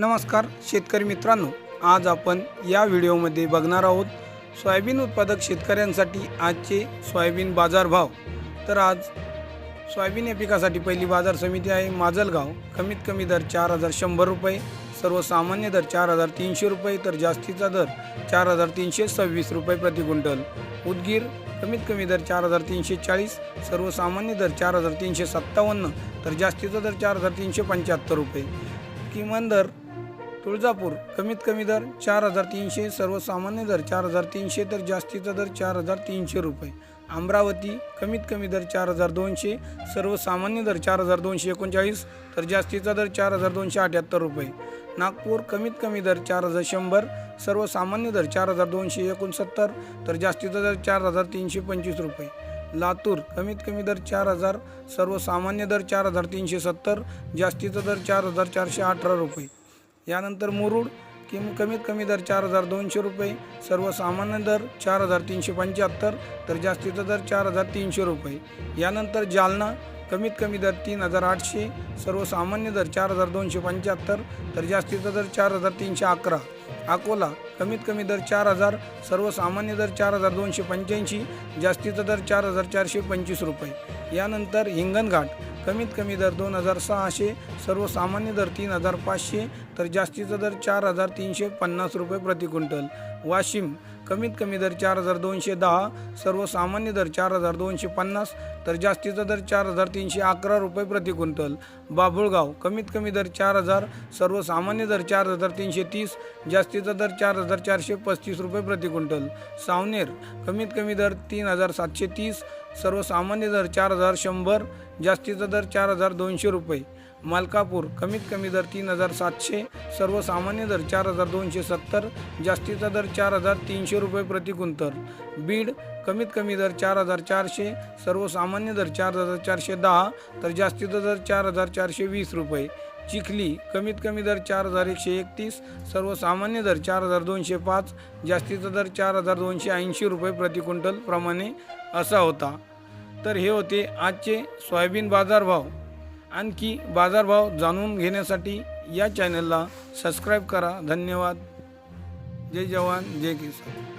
नमस्कार शेतकरी मित्रांनो. आज आपण या व्हिडिओमध्ये बघणार आहोत सोयाबीन उत्पादक शेतकऱ्यांसाठी आजचे सोयाबीन बाजारभाव. तर आज सोयाबीन या पिकासाठी पहिली बाजार समिती आहे माजलगाव. कमीत कमी दर चार हजार शंभर रुपये सर्वसामान्य दर चार हजार तीनशे रुपये तर जास्तीचा दर चार हजार तीनशे सव्वीस रुपये प्रति क्विंटल. उदगीर कमीत कमी दर चार हजार तीनशे चाळीस सर्वसामान्य दर चार हजार तीनशे सत्तावन्न तर जास्तीचा दर चार हजार तीनशे पंच्याहत्तर रुपये. किमान दर तुळजापूर कमीत कमी दर चार हजार तीनशे सर्वसामान्य दर चार हजार तीनशे तर जास्तीचा दर चार हजार तीनशे रुपये अमरावती कमीत कमी दर चार हजार दोनशे सर्वसामान्य दर चार हजार दोनशे एकोणचाळीस तर जास्तीचा दर चार हजार दोनशे अठ्याहत्तर रुपये नागपूर कमीत कमी दर चार हजार शंभर सर्वसामान्य दर चार हजार दोनशे एकोणसत्तर तर जास्तीचा दर चार हजार तीनशे पंचवीस रुपये लातूर कमीत कमी दर चार हजार सर्वसामान्य दर चार हजार तीनशे सत्तर जास्तीचा दर चार हजार चारशे अठरा रुपये यानंतर मुरुड किम कमीत कमी दर चार हजार दोनशे रुपये सर्वसामान्य दर चार हजार तीनशे पंच्याहत्तर तर जास्तीचा दर चार हजार तीनशे रुपये. यानंतर जालना कमीत कमी दर तीन हजार आठशे सर्वसामान्य दर चार हजार दोनशे पंच्याहत्तर तर जास्तीचा दर चार हजार तीनशे अकरा. अकोला कमीत कमी दर चार हजार सर्वसामान्य दर चार हजार दोनशे पंच्याऐंशी जास्तीचा दर चार हजार चारशे पंचवीस रुपये. यानंतर हिंगणघाट कमीत कमी दर दोन हजार सहाशे सर्वसामान्य दर तीन हजार पाचशे तर जास्तीचा दर चार हजार तीनशे पन्नास रुपये प्रति क्विंटल. वाशिम कमीत कमी दर चार हजार दोनशे दहा सर्वसामान्य दर चार हजार दोनशे पन्नास तर जास्तीचा दर चार हजार तीनशे अकरा रुपये प्रति क्विंटल. बाभुळगाव कमीत कमी दर चार हजार सर्वसामान्य दर चार हजार तीनशे तीस जास्तीचा दर चार हजार चारशे पस्तीस रुपये प्रति क्विंटल. सावनेर कमीत कमी दर तीन हजार सातशे तीस सर्वसामान्य दर चार हजार शंभर जास्तीचा दर चार हजार दोनशे रुपये मालकापूर कमीत कमी दर तीन हजार सातशे सर्वसामान्य दर चार हजार दोनशे सत्तर जास्तीचा दर चार हजार तीनशे रुपये प्रति क्विंटल बीड कमीत कमी दर चार हजार चारशे सर्वसामान्य दर चार हजार चारशे दहा तर जास्तीचा दर चार हजार चारशे वीस रुपये चिखली कमीत कमी दर चार हजार एकशे एकतीस सर्वसामान्य दर चार हजार दोनशे पाच जास्तीचा दर चार हजार दोनशे ऐंशी रुपये प्रति क्विंटल प्रमाणे असा होता तर हे होते आजचे सोयाबीन बाजारभाव आणखी बाजारभाव जाणून घेण्यासाठी या चॅनलला सबस्क्राईब करा. धन्यवाद. जय जवान जय किसान.